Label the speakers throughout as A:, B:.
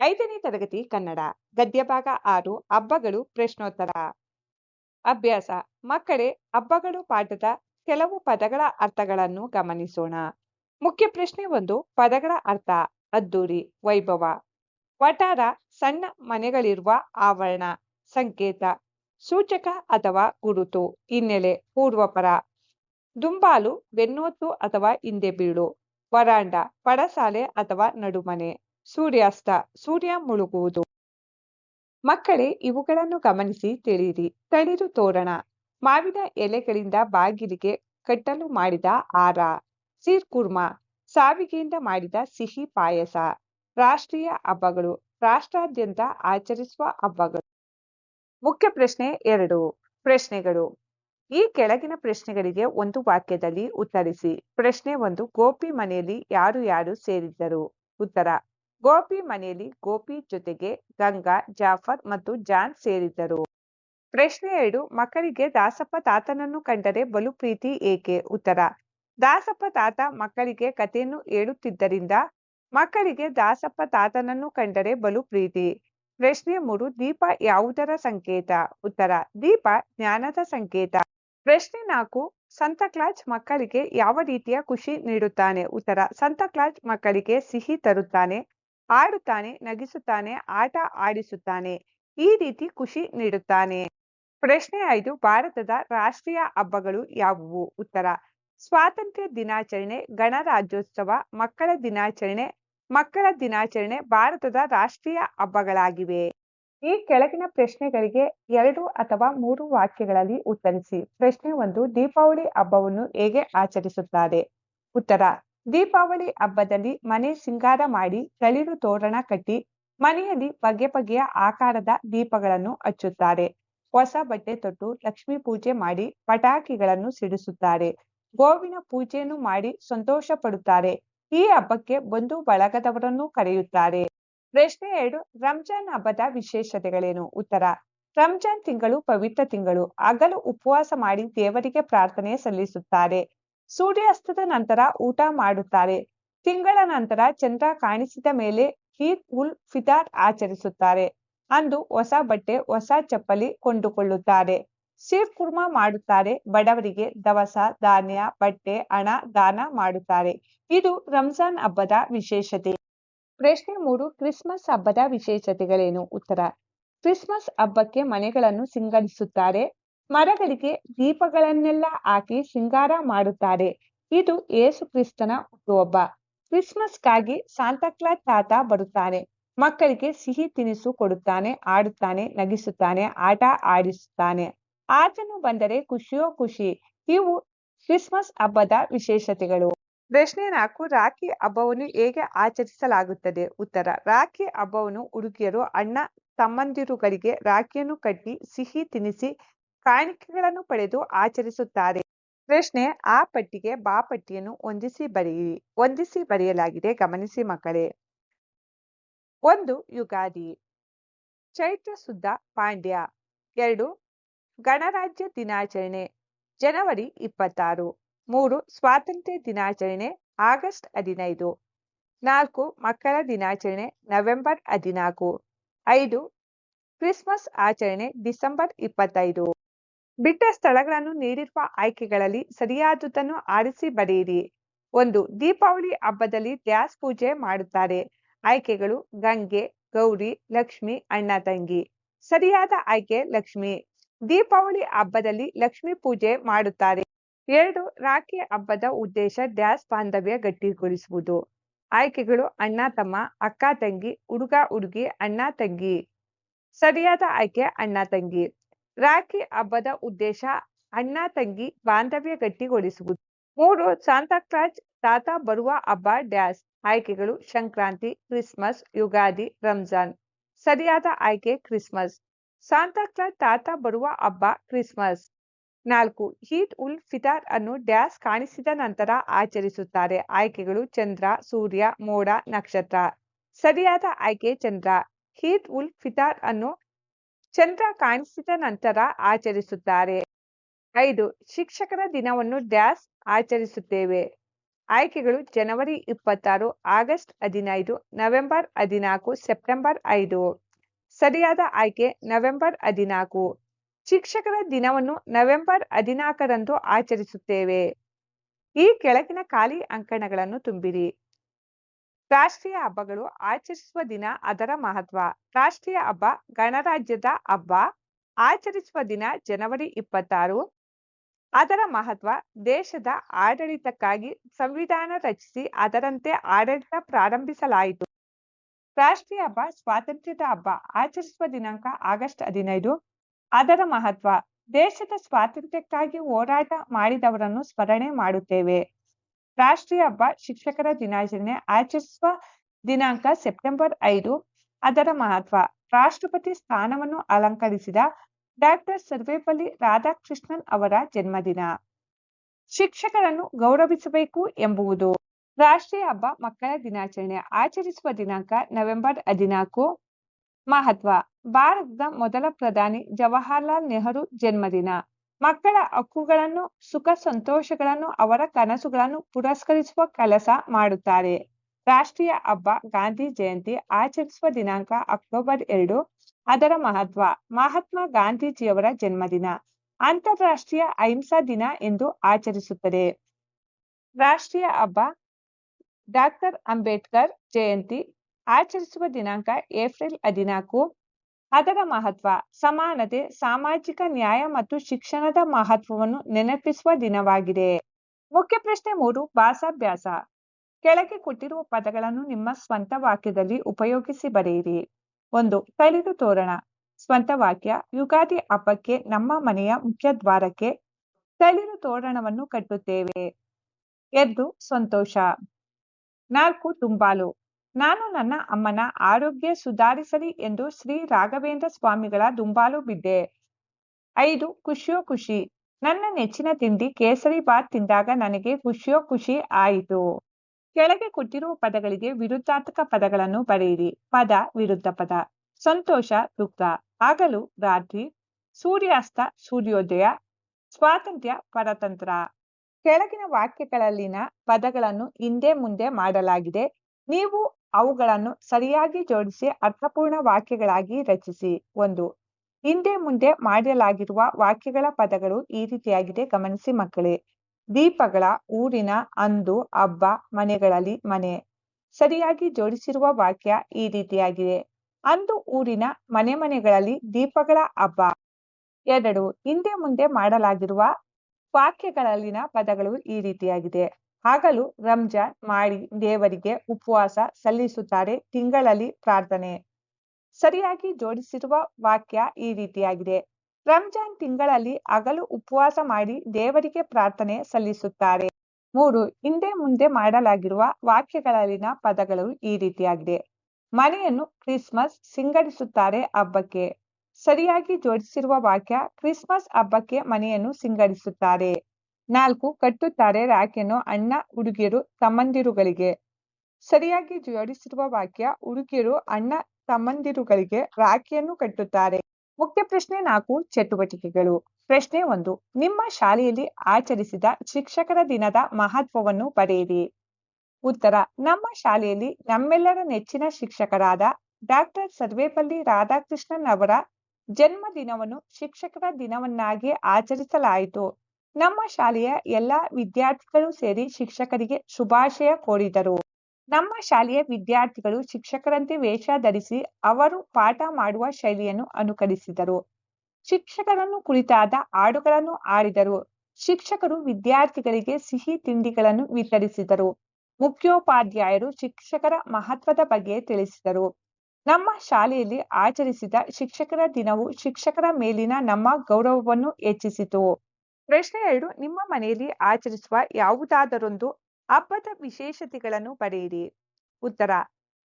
A: ಐದನೇ ತರಗತಿ ಕನ್ನಡ ಗದ್ಯ ಭಾಗ ಆರು, ಹಬ್ಬಗಳು ಪ್ರಶ್ನೋತ್ತರ. ಅಭ್ಯಾಸ, ಮಕ್ಕಳೇ ಹಬ್ಬಗಳು ಪಾಠದ ಕೆಲವು ಪದಗಳ ಅರ್ಥಗಳನ್ನು ಗಮನಿಸೋಣ. ಮುಖ್ಯ ಪ್ರಶ್ನೆ ಒಂದು, ಪದಗಳ ಅರ್ಥ ಅದ್ದೂರಿ ವೈಭವ. ವಟಾರ ಸಣ್ಣ ಮನೆಗಳಿರುವ ಆವರಣ, ಸಂಕೇತ, ಸೂಚಕ ಅಥವಾ ಗುರುತು, ಹಿನ್ನೆಲೆ, ಪೂರ್ವಪರ. ದುಂಬಾಲು, ಬೆನ್ನೋತು ಅಥವಾ ಹಿಂದೆ ಬೀಳು. ವರಾಂಡ, ಪಡಸಾಲೆ ಅಥವಾ ನಡುಮನೆ. ಸೂರ್ಯಾಸ್ತ, ಸೂರ್ಯ ಮುಳುಗುವುದು. ಮಕ್ಕಳೇ, ಇವುಗಳನ್ನು ಗಮನಿಸಿ ತಿಳಿಯಿರಿ. ತಳಿರು ತೋರಣ. ಮಾವಿನ ಎಲೆಗಳಿಂದ ಬಾಗಿಲಿಗೆ ಕಟ್ಟಲು ಮಾಡಿದ ಹಾರ ಸೀರ್ಕುರ್ಮ ಸಾವಿಗೆಯಿಂದ ಮಾಡಿದ ಸಿಹಿ ಪಾಯಸ. ರಾಷ್ಟ್ರೀಯ ಹಬ್ಬಗಳು. ರಾಷ್ಟ್ರಾದ್ಯಂತ ಆಚರಿಸುವ ಹಬ್ಬಗಳು. ಮುಖ್ಯ ಪ್ರಶ್ನೆ ಎರಡು. ಪ್ರಶ್ನೆಗಳು. ಈ ಕೆಳಗಿನ ಪ್ರಶ್ನೆಗಳಿಗೆ ಒಂದು ವಾಕ್ಯದಲ್ಲಿ ಉತ್ತರಿಸಿ. ಪ್ರಶ್ನೆ ಒಂದು, ಗೋಪಿ ಮನೆಯಲ್ಲಿ ಯಾರು ಯಾರು ಸೇರಿದ್ದರು? ಉತ್ತರ ಗೋಪಿ ಮನೆಯಲ್ಲಿ ಗೋಪಿ ಜೊತೆಗೆ ಗಂಗಾ, ಜಾಫರ್ ಮತ್ತು ಜಾನ್ ಸೇರಿದ್ದರು. ಪ್ರಶ್ನೆ ಎರಡು, ಮಕ್ಕಳಿಗೆ ದಾಸಪ್ಪ ತಾತನನ್ನು ಕಂಡರೆ ಬಲು ಪ್ರೀತಿ ಏಕೆ? ಉತ್ತರ, ದಾಸಪ್ಪ ತಾತ ಮಕ್ಕಳಿಗೆ ಕಥೆಯನ್ನು ಹೇಳುತ್ತಿದ್ದರಿಂದ ಮಕ್ಕಳಿಗೆ ದಾಸಪ್ಪ ತಾತನನ್ನು ಕಂಡರೆ ಬಲು ಪ್ರೀತಿ. ಪ್ರಶ್ನೆ ಮೂರು, ದೀಪ ಯಾವುದರ ಸಂಕೇತ? ಉತ್ತರ, ದೀಪ ಜ್ಞಾನದ ಸಂಕೇತ. ಪ್ರಶ್ನೆ ನಾಲ್ಕು ಸಂತಕ್ಲಾಜ್ ಮಕ್ಕಳಿಗೆ ಯಾವ ರೀತಿಯ ಖುಷಿ ನೀಡುತ್ತಾನೆ? ಉತ್ತರ ಸಂತಕ್ಲಾಜ್ ಮಕ್ಕಳಿಗೆ ಸಿಹಿ ತರುತ್ತಾನೆ. ಆಡುತ್ತಾನೆ, ನಗಿಸುತ್ತಾನೆ, ಆಟ ಆಡಿಸುತ್ತಾನೆ, ಈ ರೀತಿ ಖುಷಿ ನೀಡುತ್ತಾನೆ. ಪ್ರಶ್ನೆ ಐದು, ಭಾರತದ ರಾಷ್ಟ್ರೀಯ ಹಬ್ಬಗಳು ಯಾವುವು? ಉತ್ತರ, ಸ್ವಾತಂತ್ರ್ಯ ದಿನಾಚರಣೆ, ಗಣರಾಜ್ಯೋತ್ಸವ, ಮಕ್ಕಳ ದಿನಾಚರಣೆ ಮಕ್ಕಳ ದಿನಾಚರಣೆ ಭಾರತದ ರಾಷ್ಟ್ರೀಯ ಹಬ್ಬಗಳಾಗಿವೆ. ಈ ಕೆಳಗಿನ ಪ್ರಶ್ನೆಗಳಿಗೆ ಎರಡು ಅಥವಾ ಮೂರು ವಾಕ್ಯಗಳಲ್ಲಿ ಉತ್ತರಿಸಿ. ಪ್ರಶ್ನೆ ಒಂದು, ದೀಪಾವಳಿ ಹಬ್ಬವನ್ನು ಹೇಗೆ ಆಚರಿಸುತ್ತಾರೆ? ಉತ್ತರ ದೀಪಾವಳಿ ಹಬ್ಬದಲ್ಲಿ ಮನೆ ಸಿಂಗಾರ ಮಾಡಿ ತಳಿರು ತೋರಣ ಕಟ್ಟಿ ಮನೆಯಲ್ಲಿ ಬಗೆ ಬಗೆಯ ಆಕಾರದ ದೀಪಗಳನ್ನು ಹಚ್ಚುತ್ತಾರೆ. ಹೊಸ ಬಟ್ಟೆ ತೊಟ್ಟು ಲಕ್ಷ್ಮೀ ಪೂಜೆ ಮಾಡಿ ಪಟಾಕಿಗಳನ್ನು ಸಿಡಿಸುತ್ತಾರೆ. ಗೋವಿನ ಪೂಜೆಯನ್ನು ಮಾಡಿ ಸಂತೋಷ ಪಡುತ್ತಾರೆ ಈ ಹಬ್ಬಕ್ಕೆ ಬಂಧು ಬಳಗದವರನ್ನು ಕರೆಯುತ್ತಾರೆ. ಪ್ರಶ್ನೆ ಎರಡು, ರಂಜಾನ್ ಹಬ್ಬದ ವಿಶೇಷತೆಗಳೇನು? ಉತ್ತರ, ರಂಜಾನ್ ತಿಂಗಳು ಪವಿತ್ರ ತಿಂಗಳು. ಹಗಲು ಉಪವಾಸ ಮಾಡಿ ದೇವರಿಗೆ ಪ್ರಾರ್ಥನೆ ಸಲ್ಲಿಸುತ್ತಾರೆ. ಸೂರ್ಯಾಸ್ತದ ನಂತರ ಊಟ ಮಾಡುತ್ತಾರೆ. ತಿಂಗಳ ನಂತರ ಚಂದ್ರ ಕಾಣಿಸಿದ ಮೇಲೆ ಈದ್ ಉಲ್ ಫಿತಾರ್ ಆಚರಿಸುತ್ತಾರೆ. ಅಂದು ಹೊಸ ಬಟ್ಟೆ, ಹೊಸ ಚಪ್ಪಲಿ ಕೊಂಡುಕೊಳ್ಳುತ್ತಾರೆ. ಸೀರ್ ಕುರ್ಮಾ ಮಾಡುತ್ತಾರೆ. ಬಡವರಿಗೆ ದವಸ, ಧಾನ್ಯ, ಬಟ್ಟೆ, ಹಣ, ದಾನ ಮಾಡುತ್ತಾರೆ. ಇದು ರಂಜಾನ್ ಹಬ್ಬದ ವಿಶೇಷತೆ. ಪ್ರಶ್ನೆ ಮೂರು, ಕ್ರಿಸ್ಮಸ್ ಹಬ್ಬದ ವಿಶೇಷತೆಗಳೇನು? ಉತ್ತರ, ಕ್ರಿಸ್ಮಸ್ ಹಬ್ಬಕ್ಕೆ ಮನೆಗಳನ್ನು ಸಿಂಗರಿಸುತ್ತಾರೆ ಮರಗಳಿಗೆ ದೀಪಗಳನ್ನೆಲ್ಲ ಹಾಕಿ ಶೃಂಗಾರ ಮಾಡುತ್ತಾರೆ. ಇದು ಏಸು ಕ್ರಿಸ್ತನ ಹುಟ್ಟುಹಬ್ಬ ಕ್ರಿಸ್ಮಸ್ಗಾಗಿ ಸಾಂತಾಕ್ಲಾಸ್ ತಾತ ಬರುತ್ತಾನೆ. ಮಕ್ಕಳಿಗೆ ಸಿಹಿ ತಿನಿಸು ಕೊಡುತ್ತಾನೆ ಆಡುತ್ತಾನೆ ನಗಿಸುತ್ತಾನೆ, ಆಟ ಆಡಿಸುತ್ತಾನೆ. ಆತನು ಬಂದರೆ ಖುಷಿಯೋ ಖುಷಿ. ಇವು ಕ್ರಿಸ್ಮಸ್ ಹಬ್ಬದ ವಿಶೇಷತೆಗಳು. ಪ್ರಶ್ನೆ ನಾಲ್ಕು, ರಾಖಿ ಹಬ್ಬವನ್ನು ಹೇಗೆ ಆಚರಿಸಲಾಗುತ್ತದೆ? ಉತ್ತರ, ರಾಖಿ ಹಬ್ಬವನ್ನು ಹುಡುಗಿಯರು ಅಣ್ಣ ತಮ್ಮಂದಿರುಗಳಿಗೆ ರಾಖಿಯನ್ನು ಕಟ್ಟಿ ಸಿಹಿ ತಿನಿಸಿ ಕಾಣಿಕೆಗಳನ್ನು ಪಡೆದು ಆಚರಿಸುತ್ತಾರೆ. ಪ್ರಶ್ನೆ, ಆ ಪಟ್ಟಿಗೆ ಬಾ ಪಟ್ಟಿಯನ್ನು ಹೊಂದಿಸಿ ಬರೆಯಿರಿ ಹೊಂದಿಸಿ ಬರೆಯಲಾಗಿದೆ. ಗಮನಿಸಿ ಮಕ್ಕಳೇ. ಒಂದು, ಯುಗಾದಿ. ಚೈತ್ರ ಸುದ್ದ ಪಾಂಡ್ಯ. ಎರಡು, ಗಣರಾಜ್ಯ ದಿನಾಚರಣೆ. ಜನವರಿ ಇಪ್ಪತ್ತಾರು. ಮೂರು, ಸ್ವಾತಂತ್ರ್ಯ ದಿನಾಚರಣೆ, ಆಗಸ್ಟ್ ಹದಿನೈದು. ನಾಲ್ಕು ಮಕ್ಕಳ ದಿನಾಚರಣೆ, ನವೆಂಬರ್ ಹದಿನಾಲ್ಕು. ಐದು, ಕ್ರಿಸ್ಮಸ್ ಆಚರಣೆ, ಡಿಸೆಂಬರ್ ಇಪ್ಪತ್ತೈದು. ಬಿಟ್ಟ ಸ್ಥಳಗಳನ್ನು ನೀಡಿರುವ ಆಯ್ಕೆಗಳಲ್ಲಿ ಸರಿಯಾದುದನ್ನು ಆರಿಸಿ ಬರೆಯಿರಿ. ಒಂದು, ದೀಪಾವಳಿ ಹಬ್ಬದಲ್ಲಿ ಡ್ಯಾಸ್ ಪೂಜೆ ಮಾಡುತ್ತಾರೆ. ಆಯ್ಕೆಗಳು, ಗಂಗೆ, ಗೌರಿ, ಲಕ್ಷ್ಮಿ, ಅಣ್ಣ, ತಂಗಿ. ಸರಿಯಾದ ಆಯ್ಕೆ, ಲಕ್ಷ್ಮಿ. ದೀಪಾವಳಿ ಹಬ್ಬದಲ್ಲಿ ಲಕ್ಷ್ಮಿ ಪೂಜೆ ಮಾಡುತ್ತಾರೆ. ಎರಡು, ರಾಖಿ ಹಬ್ಬದ ಉದ್ದೇಶ ಡ್ಯಾಸ್ ಬಾಂಧವ್ಯ ಗಟ್ಟಿಗೊಳಿಸುವುದು. ಆಯ್ಕೆಗಳು, ಅಣ್ಣ, ತಮ್ಮ, ಅಕ್ಕ, ತಂಗಿ, ಹುಡುಗ, ಹುಡುಗಿ, ಅಣ್ಣ, ತಂಗಿ. ಸರಿಯಾದ ಆಯ್ಕೆ, ಅಣ್ಣ, ತಂಗಿ. ರಾಖಿ ಹಬ್ಬದ ಉದ್ದೇಶ ಅಣ್ಣ ತಂಗಿ ಬಾಂಧವ್ಯ ಗಟ್ಟಿಗೊಳಿಸುವುದು. ಮೂರು ಸಾಂತಾಕ್ಲಾಜ್ ತಾತ ಬರುವ ಹಬ್ಬ ಡ್ಯಾಸ್ ಆಯ್ಕೆಗಳು ಸಂಕ್ರಾಂತಿ, ಕ್ರಿಸ್ಮಸ್, ಯುಗಾದಿ, ರಂಜಾನ್. ಸರಿಯಾದ ಆಯ್ಕೆ ಕ್ರಿಸ್ಮಸ್. ಸಾಂತಾಕ್ಲಾಜ್ ತಾತ ಬರುವ ಹಬ್ಬ ಕ್ರಿಸ್ಮಸ್. ನಾಲ್ಕು, ಹೀಟ್ ಉಲ್ ಫಿತಾರ್ ಅನ್ನು ಡ್ಯಾಸ್ ಕಾಣಿಸಿದ ನಂತರ ಆಚರಿಸುತ್ತಾರೆ. ಆಯ್ಕೆಗಳು ಚಂದ್ರ, ಸೂರ್ಯ, ಮೋಡ, ನಕ್ಷತ್ರ. ಸರಿಯಾದ ಆಯ್ಕೆ ಚಂದ್ರ. ಹೀಟ್ ಉಲ್ ಫಿತಾರ್ ಅನ್ನು ಚಂದ್ರ ಕಾಣಿಸಿದ ನಂತರ ಆಚರಿಸುತ್ತಾರೆ. ಐದು ಶಿಕ್ಷಕರ ದಿನವನ್ನು ಡ್ಯಾಸ್ ಆಚರಿಸುತ್ತೇವೆ. ಆಯ್ಕೆಗಳು ಜನವರಿ ಇಪ್ಪತ್ತಾರು, ಆಗಸ್ಟ್ ಹದಿನೈದು, ನವೆಂಬರ್ ಹದಿನಾಲ್ಕು, ಸೆಪ್ಟೆಂಬರ್ ಐದು. ಸರಿಯಾದ ಆಯ್ಕೆ, ನವೆಂಬರ್ ಹದಿನಾಲ್ಕು. ಶಿಕ್ಷಕರ ದಿನವನ್ನು ನವೆಂಬರ್ ಹದಿನಾಲ್ಕರಂದು ಆಚರಿಸುತ್ತೇವೆ. ಈ ಕೆಳಗಿನ ಖಾಲಿ ಅಂಕಣಗಳನ್ನು ತುಂಬಿರಿ. ರಾಷ್ಟ್ರೀಯ ಹಬ್ಬಗಳು ಆಚರಿಸುವ ದಿನ ಅದರ ಮಹತ್ವ. ರಾಷ್ಟ್ರೀಯ ಹಬ್ಬ ಗಣರಾಜ್ಯದ ಹಬ್ಬ. ಆಚರಿಸುವ ದಿನ ಜನವರಿ ಇಪ್ಪತ್ತಾರು. ಅದರ ಮಹತ್ವ ದೇಶದ ಆಡಳಿತಕ್ಕಾಗಿ ಸಂವಿಧಾನ ರಚಿಸಿ ಅದರಂತೆ ಆಡಳಿತ ಪ್ರಾರಂಭಿಸಲಾಯಿತು. ರಾಷ್ಟ್ರೀಯ ಹಬ್ಬ ಸ್ವಾತಂತ್ರ್ಯದ ಹಬ್ಬ ಆಚರಿಸುವ ದಿನಾಂಕ ಆಗಸ್ಟ್ ಹದಿನೈದು. ಅದರ ಮಹತ್ವ ದೇಶದ ಸ್ವಾತಂತ್ರ್ಯಕ್ಕಾಗಿ ಹೋರಾಟ ಮಾಡಿದವರನ್ನು ಸ್ಮರಣೆ ಮಾಡುತ್ತೇವೆ. ರಾಷ್ಟ್ರೀಯ ಹಬ್ಬ ಶಿಕ್ಷಕರ ದಿನಾಚರಣೆ ಆಚರಿಸುವ ದಿನಾಂಕ ಸೆಪ್ಟೆಂಬರ್ ಐದು. ಅದರ ಮಹತ್ವ. ರಾಷ್ಟ್ರಪತಿ ಸ್ಥಾನವನ್ನು ಅಲಂಕರಿಸಿದ ಡಾಕ್ಟರ್ ಸರ್ವೇಪಲ್ಲಿ ರಾಧಾಕೃಷ್ಣನ್ ಅವರ ಜನ್ಮದಿನ. ಶಿಕ್ಷಕರನ್ನು ಗೌರವಿಸಬೇಕು ಎಂಬುವುದು. ರಾಷ್ಟ್ರೀಯ ಹಬ್ಬ ಮಕ್ಕಳ ದಿನಾಚರಣೆ ಆಚರಿಸುವ ದಿನಾಂಕ ನವೆಂಬರ್ ಹದಿನಾಲ್ಕು. ಮಹತ್ವ. ಭಾರತದ ಮೊದಲ ಪ್ರಧಾನಿ ಜವಾಹರ್ಲಾಲ್ ನೆಹರು ಜನ್ಮದಿನ. ಮಕ್ಕಳ ಹಕ್ಕುಗಳನ್ನು, ಸುಖ ಸಂತೋಷಗಳನ್ನು, ಅವರ ಕನಸುಗಳನ್ನು ಪುರಸ್ಕರಿಸುವ ಕೆಲಸ ಮಾಡುತ್ತಾರೆ. ರಾಷ್ಟ್ರೀಯ ಹಬ್ಬ, ಗಾಂಧಿ ಜಯಂತಿ, ಆಚರಿಸುವ ದಿನಾಂಕ ಅಕ್ಟೋಬರ್ ಎರಡು, ಅದರ ಮಹತ್ವ. ಮಹಾತ್ಮ ಗಾಂಧೀಜಿಯವರ ಜನ್ಮದಿನ. ಅಂತಾರಾಷ್ಟ್ರೀಯ ಅಹಿಂಸಾ ದಿನ ಎಂದು ಆಚರಿಸುತ್ತದೆ. ರಾಷ್ಟ್ರೀಯ ಹಬ್ಬ, ಡಾಕ್ಟರ್ ಅಂಬೇಡ್ಕರ್ ಜಯಂತಿ. ಆಚರಿಸುವ ದಿನಾಂಕ ಏಪ್ರಿಲ್ ಹದಿನಾಲ್ಕು ಅದರ ಮಹತ್ವ, ಸಮಾನತೆ, ಸಾಮಾಜಿಕ ನ್ಯಾಯ ಮತ್ತು ಶಿಕ್ಷಣದ ಮಹತ್ವವನ್ನು ನೆನಪಿಸುವ ದಿನವಾಗಿದೆ. ಮುಖ್ಯ ಪ್ರಶ್ನೆ ಮೂರು ಭಾಸಾಭ್ಯಾಸ ಕೆಳಗೆ ಕೊಟ್ಟಿರುವ ಪದಗಳನ್ನು ನಿಮ್ಮ ಸ್ವಂತ ವಾಕ್ಯದಲ್ಲಿ ಉಪಯೋಗಿಸಿ ಬರೆಯಿರಿ. ಒಂದು ತಳಿರು ತೋರಣ. ಸ್ವಂತ ವಾಕ್ಯ, ಯುಗಾದಿ ಹಬ್ಬಕ್ಕೆ ನಮ್ಮ ಮನೆಯ ಮುಖ್ಯ ದ್ವಾರಕ್ಕೆ ತಳಿರು ತೋರಣವನ್ನು ಕಟ್ಟುತ್ತೇವೆ. ಎರಡು, ಸಂತೋಷ. ನಾಲ್ಕು, ದುಂಬಾಲು. ನಾನು ನನ್ನ ಅಮ್ಮನ ಆರೋಗ್ಯ ಸುಧಾರಿಸಲಿ ಎಂದು ಶ್ರೀ ರಾಘವೇಂದ್ರ ಸ್ವಾಮಿಗಳ ದುಂಬಾಲು ಬಿದ್ದೆ. ಐದು, ಖುಷಿಯೋ ಖುಷಿ. ನನ್ನ ನೆಚ್ಚಿನ ತಿಂಡಿ ಕೇಸರಿ ಬಾತ್ ತಿಂದಾಗ ನನಗೆ ಖುಷಿಯೋ ಖುಷಿ ಆಯಿತು. ಕೆಳಗೆ ಕೊಟ್ಟಿರುವ ಪದಗಳಿಗೆ ವಿರುದ್ಧಾರ್ಥಕ ಪದಗಳನ್ನು ಬರೆಯಿರಿ. ಪದ ವಿರುದ್ಧ ಪದ. ಸಂತೋಷ, ದುಃಖ. ಹಗಲು, ರಾತ್ರಿ. ಸೂರ್ಯಾಸ್ತ, ಸೂರ್ಯೋದಯ. ಸ್ವಾತಂತ್ರ್ಯ, ಪರತಂತ್ರ. ಕೆಳಗಿನ ವಾಕ್ಯಗಳಲ್ಲಿನ ಪದಗಳನ್ನು ಹಿಂದೆ ಮುಂದೆ ಮಾಡಲಾಗಿದೆ. ನೀವು ಅವುಗಳನ್ನು ಸರಿಯಾಗಿ ಜೋಡಿಸಿ ಅರ್ಥಪೂರ್ಣ ವಾಕ್ಯಗಳಾಗಿ ರಚಿಸಿ. ಒಂದು, ಹಿಂದೆ ಮುಂದೆ ಮಾಡಲಾಗಿರುವ ವಾಕ್ಯಗಳ ಪದಗಳು ಈ ರೀತಿಯಾಗಿದೆ. ಗಮನಿಸಿ ಮಕ್ಕಳೇ. ದೀಪಗಳ, ಊರಿನ, ಅಂದು, ಹಬ್ಬ, ಮನೆಗಳಲ್ಲಿ, ಮನೆ. ಸರಿಯಾಗಿ ಜೋಡಿಸಿರುವ ವಾಕ್ಯ ಈ ರೀತಿಯಾಗಿದೆ. ಅಂದು, ಊರಿನ, ಮನೆ ಮನೆಗಳಲ್ಲಿ ದೀಪಗಳ ಹಬ್ಬ. ಎರಡು, ಹಿಂದೆ ಮುಂದೆ ಮಾಡಲಾಗಿರುವ ವಾಕ್ಯಗಳಲ್ಲಿನ ಪದಗಳು ಈ ರೀತಿಯಾಗಿದೆ. ಹಗಲು ರಂಜಾನ್ ಮಾಡಿ ದೇವರಿಗೆ ಉಪವಾಸ ಸಲ್ಲಿಸುತ್ತಾರೆ ತಿಂಗಳಲ್ಲಿ ಪ್ರಾರ್ಥನೆ. ಸರಿಯಾಗಿ ಜೋಡಿಸಿರುವ ವಾಕ್ಯ ಈ ರೀತಿಯಾಗಿದೆ. ರಂಜಾನ್ ತಿಂಗಳಲ್ಲಿ ಹಗಲು ಉಪವಾಸ ಮಾಡಿ ದೇವರಿಗೆ ಪ್ರಾರ್ಥನೆ ಸಲ್ಲಿಸುತ್ತಾರೆ. ಮೂರು, ಹಿಂದೆ ಮುಂದೆ ಮಾಡಲಾಗಿರುವ ವಾಕ್ಯಗಳಲ್ಲಿನ ಪದಗಳು ಈ ರೀತಿಯಾಗಿದೆ. ಮನೆಯನ್ನು ಕ್ರಿಸ್ಮಸ್ ಸಿಂಗಡಿಸುತ್ತಾರೆ ಹಬ್ಬಕ್ಕೆ. ಸರಿಯಾಗಿ ಜೋಡಿಸಿರುವ ವಾಕ್ಯ ಕ್ರಿಸ್ಮಸ್ ಹಬ್ಬಕ್ಕೆ ಮನೆಯನ್ನು ಸಿಂಗರಿಸುತ್ತಾರೆ ನಾಲ್ಕು, ಕಟ್ಟುತ್ತಾರೆ ರಾಖಿಯನ್ನು ಅಣ್ಣ, ಹುಡುಗಿಯರು ತಮ್ಮಂದಿರುಗಳಿಗೆ. ಸರಿಯಾಗಿ ಜೋಡಿಸಿರುವ ವಾಕ್ಯ, ಹುಡುಗಿಯರು ಅಣ್ಣ, ತಮ್ಮಂದಿರುಗಳಿಗೆ ರಾಖಿಯನ್ನು ಕಟ್ಟುತ್ತಾರೆ. ಮುಖ್ಯ ಪ್ರಶ್ನೆ ನಾಲ್ಕು, ಚಟುವಟಿಕೆಗಳು. ಪ್ರಶ್ನೆ ಒಂದು, ನಿಮ್ಮ ಶಾಲೆಯಲ್ಲಿ ಆಚರಿಸಿದ ಶಿಕ್ಷಕರ ದಿನದ ಮಹತ್ವವನ್ನು ಪಡೆಯಿರಿ. ಉತ್ತರ, ನಮ್ಮ ಶಾಲೆಯಲ್ಲಿ ನಮ್ಮೆಲ್ಲರ ನೆಚ್ಚಿನ ಶಿಕ್ಷಕರಾದ ಡಾಕ್ಟರ್ ಸರ್ವೇಪಲ್ಲಿ ರಾಧಾಕೃಷ್ಣನ್ ಅವರ ಜನ್ಮ ದಿನವನ್ನು ಶಿಕ್ಷಕರ ದಿನವನ್ನಾಗಿ ಆಚರಿಸಲಾಯಿತು. ನಮ್ಮ ಶಾಲೆಯ ಎಲ್ಲಾ ವಿದ್ಯಾರ್ಥಿಗಳು ಸೇರಿ ಶಿಕ್ಷಕರಿಗೆ ಶುಭಾಶಯ ಕೋರಿದರು. ನಮ್ಮ ಶಾಲೆಯ ವಿದ್ಯಾರ್ಥಿಗಳು ಶಿಕ್ಷಕರಂತೆ ವೇಷ ಧರಿಸಿ ಅವರು ಪಾಠ ಮಾಡುವ ಶೈಲಿಯನ್ನು ಅನುಕರಿಸಿದರು. ಶಿಕ್ಷಕರನ್ನು ಕುರಿತಾದ ಹಾಡುಗಳನ್ನು ಆಡಿದರು ಶಿಕ್ಷಕರು ವಿದ್ಯಾರ್ಥಿಗಳಿಗೆ ಸಿಹಿ ತಿಂಡಿಗಳನ್ನು ವಿತರಿಸಿದರು. ಮುಖ್ಯೋಪಾಧ್ಯಾಯರು ಶಿಕ್ಷಕರ ಮಹತ್ವದ ಬಗ್ಗೆ ತಿಳಿಸಿದರು. ನಮ್ಮ ಶಾಲೆಯಲ್ಲಿ ಆಚರಿಸಿದ ಶಿಕ್ಷಕರ ದಿನವು ಶಿಕ್ಷಕರ ಮೇಲಿನ ನಮ್ಮ ಗೌರವವನ್ನು ಹೆಚ್ಚಿಸಿತು. ಪ್ರಶ್ನೆ ಎರಡು, ನಿಮ್ಮ ಮನೆಯಲ್ಲಿ ಆಚರಿಸುವ ಯಾವುದಾದರೊಂದು ಹಬ್ಬದ ವಿಶೇಷತೆಗಳನ್ನು ಬರೆಯಿರಿ ಉತ್ತರ,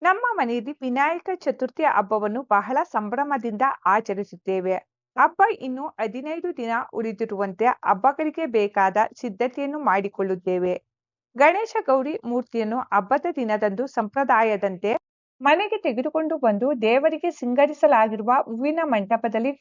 A: ನಮ್ಮ ಮನೆಯಲ್ಲಿ ವಿನಾಯಕ ಚತುರ್ಥಿ ಹಬ್ಬವನ್ನು ಬಹಳ ಸಂಭ್ರಮದಿಂದ ಆಚರಿಸುತ್ತೇವೆ. ಹಬ್ಬ ಇನ್ನು ಹದಿನೈದು ದಿನ ಉಳಿದಿರುವಂತೆ ಹಬ್ಬಗಳಿಗೆ ಬೇಕಾದ ಸಿದ್ಧತೆಯನ್ನು ಮಾಡಿಕೊಳ್ಳುತ್ತೇವೆ. ಗಣೇಶ ಗೌರಿ ಮೂರ್ತಿಯನ್ನು ಹಬ್ಬದ ದಿನದಂದು ಸಂಪ್ರದಾಯದಂತೆ ಮನೆಗೆ ತೆಗೆದುಕೊಂಡು ಬಂದು ದೇವರಿಗೆ ಸಿಂಗರಿಸಲಾಗಿರುವ ಹೂವಿನ ಮಂಟಪದಲ್ಲಿ